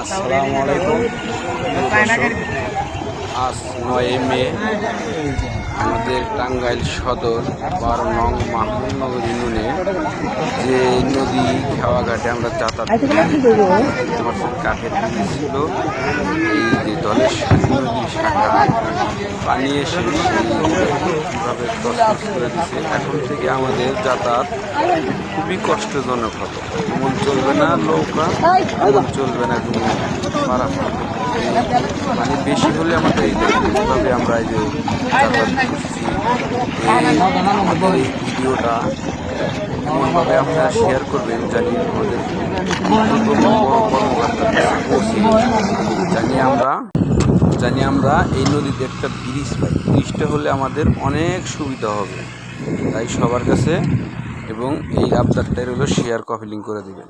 আসসালামু আলাইকুম। আজ নয় মে আমাদের টাঙ্গাইল সদর বারো নং মাহমুদনগর ইউনিয়নে যে নদী খেওয়াঘাটে আমরা যাতায়াত করি, আমার কাঠের ছিল এই যে দলের পানি এসে কীভাবে করে দিচ্ছে এখন থেকে আমাদের যাতায়াত খুবই কষ্টজনক হবে। এমন চলবে না নৌকা এমন চলবে না কোনো পারাপার মানে বেশি হলে আমাদের এই এইভাবে আমরা এই যে যাতায়াত করছি, এই ভিডিওটা এমনভাবে আপনারা শেয়ার করবেন জানি আমাদের ঊর্ধ্বতন বড় কর্মকর্তার জানি আমরা জানি আমরা, এই নদীতে একটা ব্রিজ পাই ব্রিজটা হলে আমাদের অনেক সুবিধা হবে। তাই সবার কাছে এবং এই আবদারটাই হলো শেয়ার কপিলিং করে দেবেন।